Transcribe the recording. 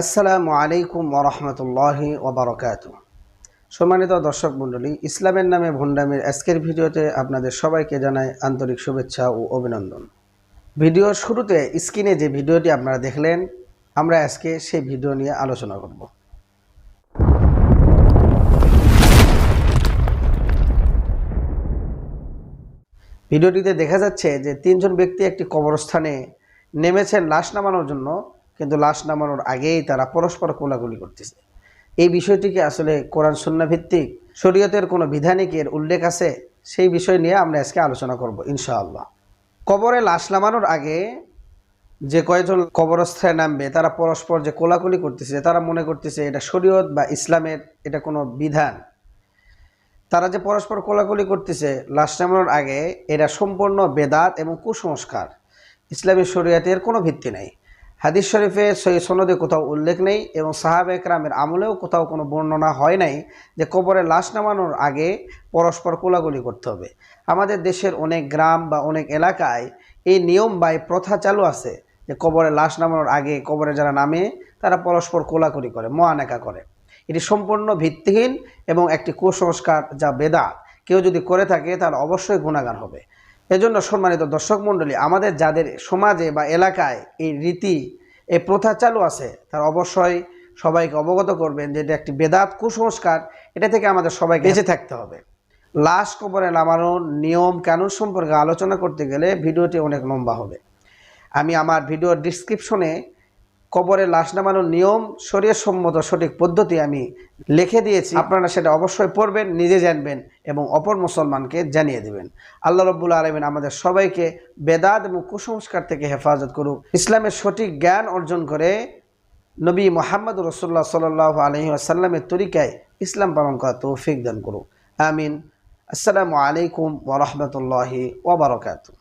আসসালামু আলাইকুম ওরহমতুল্লাহি ওবরকাত সম্মানিত দর্শক মণ্ডলী, ইসলামের নামে ভণ্ডামির আজকের ভিডিওতে আপনাদের সবাইকে জানাই আন্তরিক শুভেচ্ছা ও অভিনন্দন। ভিডিওর শুরুতে স্ক্রিনে যে ভিডিওটি আপনারা দেখলেন, আমরা আজকে সেই ভিডিও নিয়ে আলোচনা করব। ভিডিওটিতে দেখা যাচ্ছে যে তিনজন ব্যক্তি একটি কবরস্থানে নেমেছেন লাশ নামানোর জন্য। কিন্তু লাশ নামানোর আগেই তারা পরস্পর কোলাগুলি করতেছে। এই বিষয়টিকে আসলে কোরআন ভিত্তিক শরীয়তের কোনো বিধানিকের উল্লেখ আছে? সেই বিষয় নিয়ে আমরা আজকে আলোচনা করব, ইনশাআল্লাহ। কবরে লাশ নামানোর আগে যে কয়েকজন কবরস্থায় নামবে, তারা পরস্পর যে কোলাকুলি করতেছে, তারা মনে করতেছে এটা শরীয়ত বা ইসলামের এটা কোনো বিধান। তারা যে পরস্পর কোলাকুলি করতেছে, লাশ নামানোর আগে এরা সম্পূর্ণ বেদাত এবং কুসংস্কার। ইসলামী শরীয়তের কোনো ভিত্তি নেই। হাদিস শরীফে সই সনদে কোথাও উল্লেখ নেই এবং সাহাবে একরামের আমলেও কোথাও কোনো বর্ণনা হয় নাই যে কবরে লাশ নামানোর আগে পরস্পর কোলাগুলি করতে হবে। আমাদের দেশের অনেক গ্রাম বা অনেক এলাকায় এই নিয়ম বা প্রথা চালু আছে যে কবরে লাশ নামানোর আগে কবরে যারা নামে, তারা পরস্পর কোলাকুলি করে, মোয়ানেকা করে। এটি সম্পূর্ণ ভিত্তিহীন এবং একটি কুসংস্কার যা বেদা কেউ যদি করে থাকে, তাহলে অবশ্যই গুণাগান হবে। এজন্য সম্মানিত দর্শক মণ্ডলী, আমাদের যাদের সমাজে বা এলাকায় এই রীতি, এই প্রথা চালু আছে, তার অবশ্যই সবাইকে অবগত করবেন যে এটা একটি বেদাত কুসংস্কার। এটা থেকে আমাদের সবাইকে বেঁচে থাকতে হবে। লাশ কবরে নামানোর নিয়ম কানুন সম্পর্কে আলোচনা করতে গেলে ভিডিওটি অনেক লম্বা হবে। আমি আমার ভিডিওর ডিসক্রিপশনে কবরে লাশ নামানোর নিয়ম শরীর সম্মত সঠিক পদ্ধতি আমি লিখে দিয়েছি। আপনারা সেটা অবশ্যই পড়বেন, নিজে জানবেন এবং অপর মুসলমানকে জানিয়ে দেবেন। আল্লাহ রব্বুল আলমিন আমাদের সবাইকে বেদাত এবং কুসংস্কার থেকে হেফাজত করুক। ইসলামের সঠিক জ্ঞান অর্জন করে নবী মোহাম্মদ রসুল্লাহ সাল আলহি আসাল্লামের তরিকায় ইসলাম পালন করা তৌফিক দান করুক। আমিন। আসসালামু আলাইকুম ওরহমতুল্লাহি ওবরকাতু